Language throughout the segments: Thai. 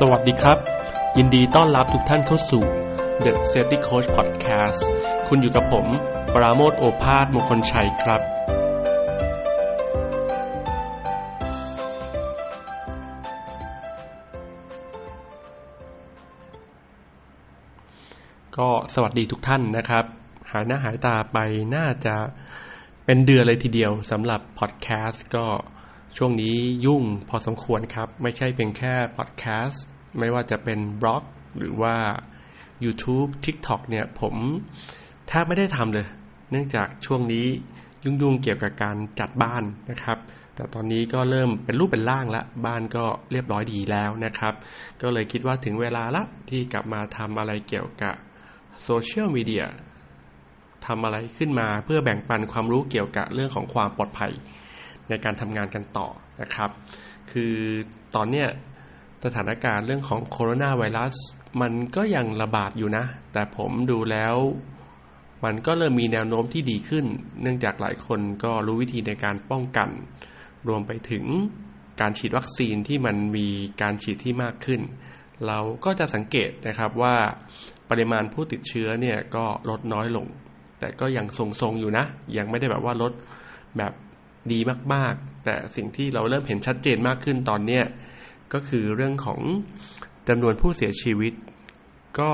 สวัสดีครับ ยินดีต้อนรับทุกท่านเข้าสู่ The Safety Coach Podcast คุณอยู่กับผม ปราโมทโอภาสมงคลชัยครับ ก็สวัสดีทุกท่านนะครับ หายหน้าหายตาไปน่าจะเป็นเดือนเลยทีเดียวสำหรับพอดแคสต์ก็ ช่วงนี้ยุ่งพอสมควรครับ ไม่ใช่เพียงแค่พอดแคสต์ไม่ว่าจะเป็นบล็อก หรือว่า YouTube TikTok เนี่ยผมแทบไม่ได้ทำเลย เนื่องจากช่วงนี้ยุ่งๆเกี่ยวกับการจัดบ้านนะครับ แต่ตอนนี้ก็เริ่มเป็นรูปเป็นร่างละบ้านก็เรียบร้อยดีแล้วนะครับ ก็เลยคิดว่าถึงเวลาละที่กลับมาทำอะไรเกี่ยวกับโซเชียลมีเดียทำอะไรขึ้นมาเพื่อแบ่งปันความรู้เกี่ยวกับเรื่องของความปลอดภัย ในการทำงานกันต่อนะครับ คือตอนเนี้ยสถานการณ์เรื่องของโคโรนาไวรัส มันก็ยังระบาดอยู่นะ แต่ผมดูแล้ว มันก็เริ่มมีแนวโน้มที่ดีขึ้น เนื่องจากหลายคนก็รู้วิธีในการป้องกัน รวมไปถึงการฉีดวัคซีนที่มันมีการฉีดที่มากขึ้น เราก็จะสังเกตนะครับว่าปริมาณผู้ติดเชื้อเนี่ยก็ลดน้อยลง แต่ก็ยังทรงๆอยู่นะ ยังไม่ได้แบบว่าลดแบบ ดีมาก ๆ แต่สิ่งที่เราเริ่มเห็นชัดเจนมากขึ้นตอนเนี้ยก็คือเรื่องของจำนวนผู้เสียชีวิต ก็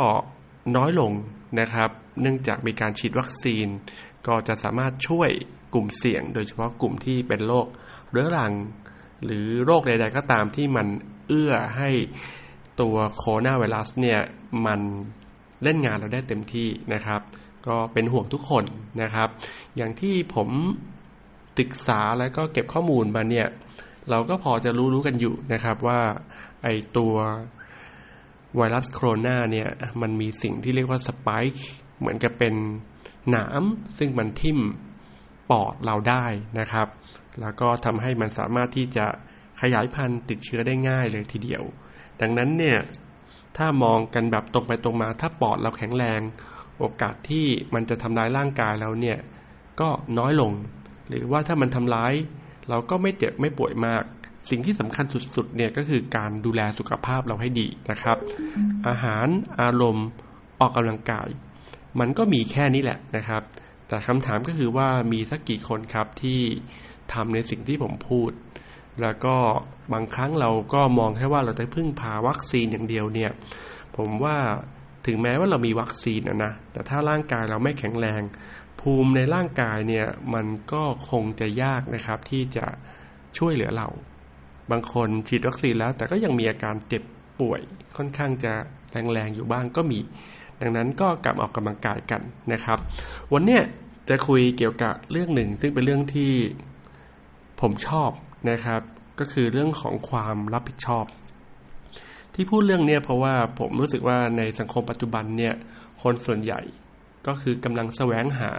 น้อยลงนะครับ เนื่องจากมีการฉีดวัคซีน ก็จะสามารถช่วยกลุ่มเสี่ยง โดยเฉพาะกลุ่มที่เป็นโรคเรื้อรัง หรือโรคใด ๆ ก็ตามที่มันเอื้อให้ตัวโคโรนาไวรัสเนี่ยมันเล่นงานเราได้เต็มที่นะครับ ก็เป็นห่วงทุกคนนะครับ อย่างที่ผม ศึกษาแล้วก็เก็บข้อมูลมาเนี่ย เราก็พอจะรู้รู้กันอยู่นะครับว่าไอตัวไวรัสโคโรนาเนี่ย มันมีสิ่งที่เรียกว่าสปายเหมือนกับเป็นหนามซึ่งมันทิ่มปอดเราได้นะครับ แล้วก็ทำให้มันสามารถที่จะขยายพันธุ์ติดเชื้อได้ง่ายเลยทีเดียว ดังนั้นเนี่ย ถ้ามองกันแบบตรงไปตรงมา ถ้าปอดเราแข็งแรง โอกาสที่มันจะทำร้ายร่างกายเราเนี่ย ก็น้อยลง หรือว่าถ้ามันทำร้าย เราก็ไม่เจ็บไม่ป่วยมาก สิ่งที่สำคัญสุดๆเนี่ยก็คือการดูแลสุขภาพเราให้ดีนะครับ อาหารอารมณ์ออกกำลังกาย มันก็มีแค่นี้แหละนะครับ แต่คำถามก็คือว่ามีสักกี่คนครับที่ทำในสิ่งที่ผมพูด แล้วก็บางครั้งเราก็มองแค่ว่าเราจะพึ่งพาวัคซีนอย่างเดียวเนี่ย ผมว่าถึงแม้ว่าเรามีวัคซีนนะนะแต่ถ้าร่างกายเราไม่แข็งแรง ภูมิในร่างกายเนี่ยมันก็คงจะยากนะครับ ที่จะช่วยเหลือเรา บางคนฉีดวัคซีนแล้ว แต่ก็ยังมีอาการเจ็บป่วยค่อนข้างจะแรงๆอยู่บ้างก็มี ดังนั้นก็กลับออกกำลังกายกันนะครับ วันเนี้ยจะคุยเกี่ยวกับเรื่องหนึ่ง ซึ่งเป็นเรื่องที่ผมชอบนะครับ ก็คือเรื่องของความรับผิดชอบ ที่พูดเรื่องเนี้ยเพราะว่าผมรู้สึกว่าในสังคมปัจจุบันเนี่ยคนส่วนใหญ่ ก็คือกำลังแสวงหา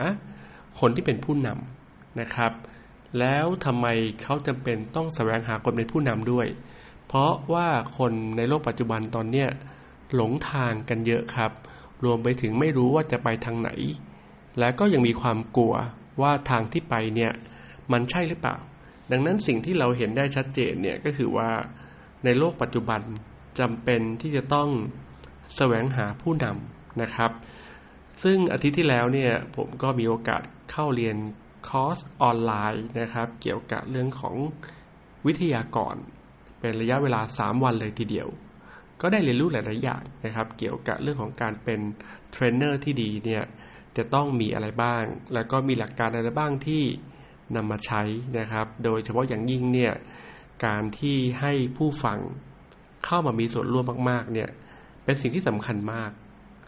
คนที่เป็นผู้นำนะครับ แล้วทำไมเขาจำเป็นต้องแสวงหาคนเป็นผู้นำด้วย เพราะว่าคนในโลกปัจจุบันตอนเนี้ยหลงทางกันเยอะครับ รวมไปถึงไม่รู้ว่าจะไปทางไหน และก็ยังมีความกลัวว่าทางที่ไปเนี่ยมันใช่หรือเปล่า ดังนั้นสิ่งที่เราเห็นได้ชัดเจนเนี่ยก็คือว่าในโลกปัจจุบันจำเป็นที่จะต้องแสวงหาผู้นำนะครับ ซึ่งอาทิตย์ที่แล้วเนี่ยผมก็มีโอกาสเข้าเรียนคอร์สออนไลน์นะครับ เกี่ยวกับเรื่องของวิทยากร เป็นระยะเวลา 3 วันเลยทีเดียว ก็ได้เรียนรู้หลาย ๆ อย่างนะครับ เกี่ยวกับเรื่องของการเป็นเทรนเนอร์ที่ดีเนี่ยจะต้องมีอะไรบ้าง แล้วก็มีหลักการอะไรบ้างที่นำมาใช้นะครับ โดยเฉพาะอย่างยิ่งเนี่ยการที่ให้ผู้ฟังเข้ามามีส่วนร่วมมาก ๆ เนี่ยเป็นสิ่งที่สำคัญมาก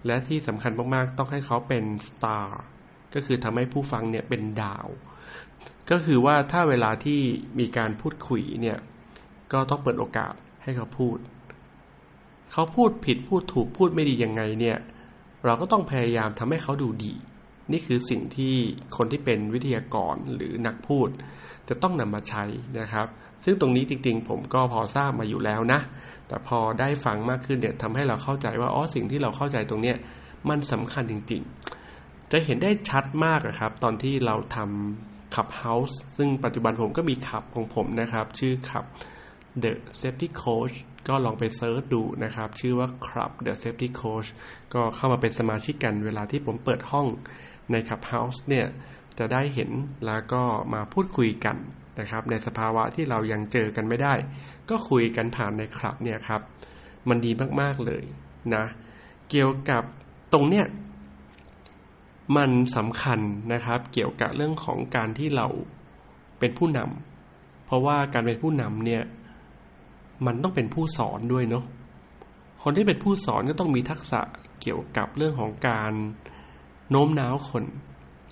และที่สำคัญมากๆ ต้องให้เขาเป็นสตาร์ก็คือทำให้ผู้ฟังเนี่ยเป็นดาว ก็คือว่าถ้าเวลาที่มีการพูดคุยเนี่ย ก็ต้องเปิดโอกาสให้เขาพูด เขาพูดผิดพูดถูกพูดไม่ดียังไงเนี่ย เราก็ต้องพยายามทำให้เขาดูดี นี่คือสิ่งที่คนที่เป็นวิทยากรหรือนักพูด จะต้องนำมาใช้นะครับ ซึ่งตรงนี้จริงๆ ผมก็พอทราบมาอยู่แล้วนะ แต่พอได้ฟังมากขึ้นเนี่ยทำให้เราเข้าใจว่าอ๋อสิ่งที่เราเข้าใจตรงเนี้ยมันสำคัญจริงๆ จะเห็นได้ชัดมากครับ ตอนที่เราทำขับเฮาส์ซึ่งปัจจุบันผมก็มีขับของผมนะครับ ชื่อขับ The Safety Coach ก็ลองไปเซิร์ชดูนะครับ ชื่อว่า Club The Safety Coach ก็เข้ามาเป็นสมาชิกกันเวลาที่ผมเปิดห้องใน Clubhouse เนี่ย จะได้เห็นแล้วก็มาพูดคุยกัน นะครับ ในสภาวะที่เรายังเจอกันไม่ได้ ก็คุยกันผ่านในคลับเนี่ยครับ มันดีมากๆเลยนะ เกี่ยวกับตรงเนี้ยมันสำคัญนะครับ เกี่ยวกับเรื่องของการที่เราเป็นผู้นำเพราะว่าการเป็นผู้นำเนี่ย มันต้องเป็นผู้สอนด้วยเนาะคนที่เป็นผู้สอนก็ต้องมีทักษะเกี่ยวกับเรื่องของการโน้มน้าวคน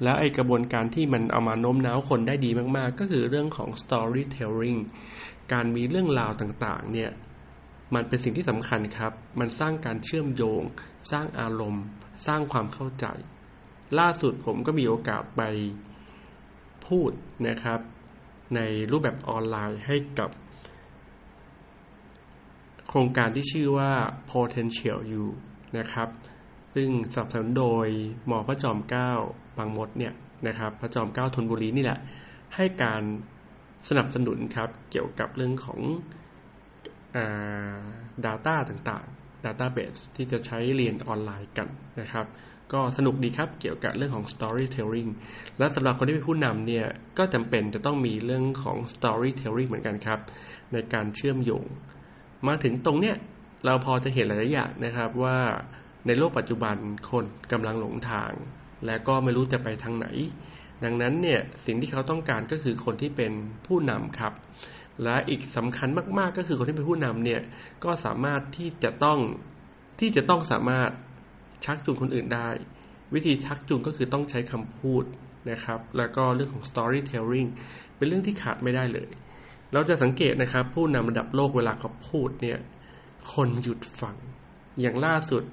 แล้วไอกระบวนการที่มันเอามาโน้มน้าวคนได้ดีมาก ๆ ก็คือเรื่องของ storytelling การมีเรื่องราวต่างๆ เนี่ย มันเป็นสิ่งที่สำคัญครับ มันสร้างการเชื่อมโยง สร้างอารมณ์ สร้างความเข้าใจ ล่าสุดผมก็มีโอกาสไปพูดนะครับ ในรูปแบบออนไลน์ให้กับ โครงการที่ชื่อว่า potential you นะครับ ซึ่งสนับสนุนโดยหมอพระจอมเกล้าบางมดเนี่ยนะครับพระจอมเกล้าธนบุรีนี่แหละ ให้การสนับสนุนครับเกี่ยวกับเรื่องของ Data ต่างๆ Database ที่จะใช้เรียนออนไลน์กันนะครับ ก็สนุกดีครับเกี่ยวกับเรื่องของ storytelling และสำหรับคนที่เป็นผู้นำเนี่ย ก็จำเป็นจะต้องมีเรื่องของ storytelling เหมือนกันครับ ในการเชื่อมโยง มาถึงตรงเนี้ยเราพอจะเห็นหลายอย่างนะครับว่า ในโลกปัจจุบันคนกำลังหลงทาง และก็ไม่รู้จะไปทางไหน ดังนั้นเนี่ยสิ่งที่เขาต้องการก็คือคนที่เป็นผู้นำครับ และอีกสำคัญมาก ๆ ก็คือคนที่เป็นผู้นำเนี่ยก็สามารถที่จะต้องที่จะต้องสามารถชักจูงคนอื่นได้ วิธีชักจูงก็คือต้องใช้คำพูดนะครับ แล้วก็เรื่องของ storytelling เป็นเรื่องที่ขาดไม่ได้เลย เราจะสังเกตนะครับ ผู้นำระดับโลกเวลาเขาพูดเนี่ยคนหยุดฟัง อย่างล่าสุด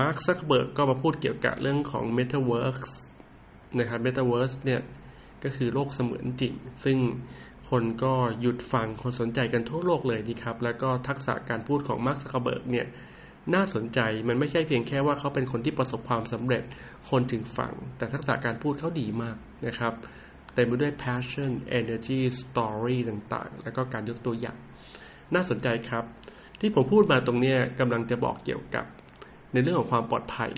มาร์คซักเบิร์กก็มาพูดเกี่ยวกับเรื่องของ Metaverse นะครับ Metaverse เนี่ยก็คือโลกเสมือนจริง ซึ่งคนก็หยุดฟังคนสนใจกันทั่วโลกเลยนี่ครับ แล้วก็ทักษะการพูดของมาร์คซักเบิร์กเนี่ยน่าสนใจมันไม่ใช่เพียงแค่ว่าเขาเป็นคนที่ประสบความสำเร็จคนถึงฟังแต่ทักษะการพูดเขาดีมากนะครับเต็มไปด้วย passion energy story ต่างๆ แล้วก็การยกตัวอย่าง น่าสนใจครับ ที่ผมพูดมาตรงนี้กำลังจะบอกเกี่ยวกับ ในเรื่องของความปลอดภัย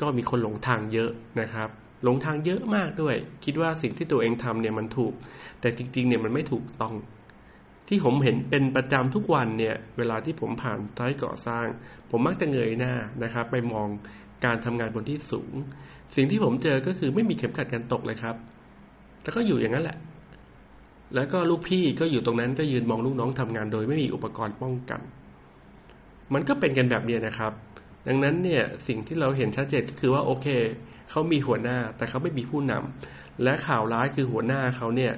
ก็มีคนหลงทางเยอะนะครับ หลงทางเยอะมากด้วย คิดว่าสิ่งที่ตัวเองทำเนี่ยมันถูก แต่จริงๆเนี่ยมันไม่ถูกต้อง ที่ผมเห็นเป็นประจำทุกวันเนี่ยเวลาที่ผมผ่านไซต์ก่อสร้าง ผมมักจะเงยหน้านะครับ ไปมองการทำงานบนที่สูง สิ่งที่ผมเจอก็คือไม่มีเข็มขัดการตกเลยครับ แต่ก็อยู่อย่างนั้นแหละ แล้วก็ลูกพี่ก็อยู่ตรงนั้นก็ยืนมองลูกน้องทำงานโดยไม่มีอุปกรณ์ป้องกัน มันก็เป็นกันแบบนี้นะครับ ดังนั้นเนี่ยสิ่งที่เราเห็นชัดเจนก็คือว่าโอเคเขามีหัวหน้าแต่เขาไม่มีผู้นำและข่าวร้ายคือหัวหน้าเขาเนี่ย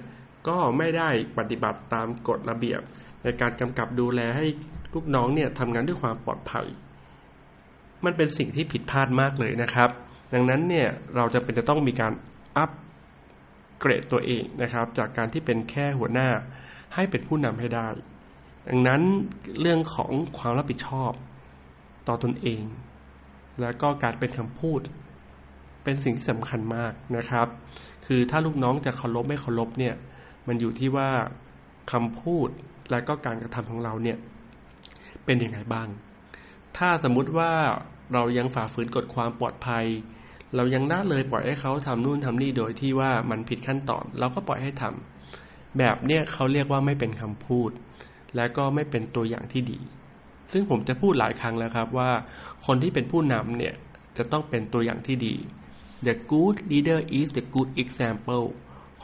ก็ไม่ได้ปฏิบัติตามกฎระเบียบ ในการกำกับดูแลให้ลูกน้องเนี่ยทำงานด้วยความปลอดภัย มันเป็นสิ่งที่ผิดพลาดมากเลยนะครับ ดังนั้นเนี่ยเราจะเป็นจะต้องมีการอัพ เกรดตัวเองนะครับ จากการที่เป็นแค่หัวหน้าให้เป็นผู้นำให้ได้ ดังนั้นเรื่องของความรับผิดชอบต่อตนเอง แล้วก็การเป็นคำพูด เป็นสิ่งที่สำคัญมากนะครับ คือถ้าลูกน้องจะเคารพไม่เคารพเนี่ย มันอยู่ที่ว่าคำพูดและก็การกระทำของเราเนี่ย เป็นยังไงบ้าง ถ้าสมมุติว่าเรายังฝ่าฝืนกฎความปลอดภัย เรายังน่าเลยปล่อยให้เขาทำนู่นทำนี่โดยที่ว่ามันผิดขั้นตอน เราก็ปล่อยให้ทำแบบเนี้ยเขาเรียกว่าไม่เป็นคำพูด และก็ไม่เป็นตัวอย่างที่ดี ซึ่งผมจะพูดหลายครั้งแล้วครับว่า คนที่เป็นผู้นำเนี่ยจะต้องเป็นตัวอย่างที่ดี The good leader is the good example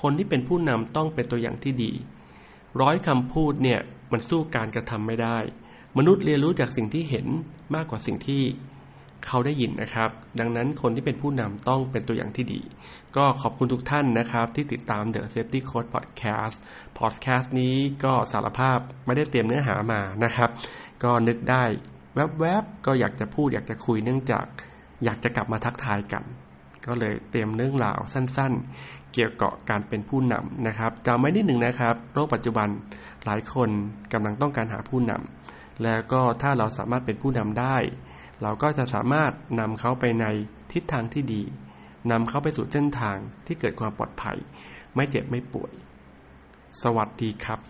คนที่เป็นผู้นำต้องเป็นตัวอย่างที่ดี ร้อยคำพูดเนี่ยมันสู้การกระทำไม่ได้ มนุษย์เรียนรู้จากสิ่งที่เห็นมากกว่าสิ่งที่ เขาได้ยินนะครับ ดังนั้นคนที่เป็นผู้นำต้องเป็นตัวอย่างที่ดี ก็ขอบคุณทุกท่านนะครับ ที่ติดตาม The Safety Code Podcast Podcast นี้ก็สารภาพไม่ได้เตรียมเนื้อหามานะครับ ก็นึกได้แวบๆก็อยากจะพูดอยากจะคุยเนื่องจากอยากจะกลับมาทักทายกัน ก็เลยเตรียมเรื่องราวสั้นๆ เกี่ยวกับการเป็นผู้นำนะครับจำไว้นิดหนึ่งนะครับ โลกปัจจุบันหลายคนกำลังต้องการหาผู้นำแล้วก็ถ้าเราสามารถเป็นผู้นำได้ เราก็จะสามารถนำเขาไปในทิศทางที่ดีนำเขาไปสู่เส้นทางที่เกิดความปลอดภัย ไม่เจ็บไม่ป่วย สวัสดีครับ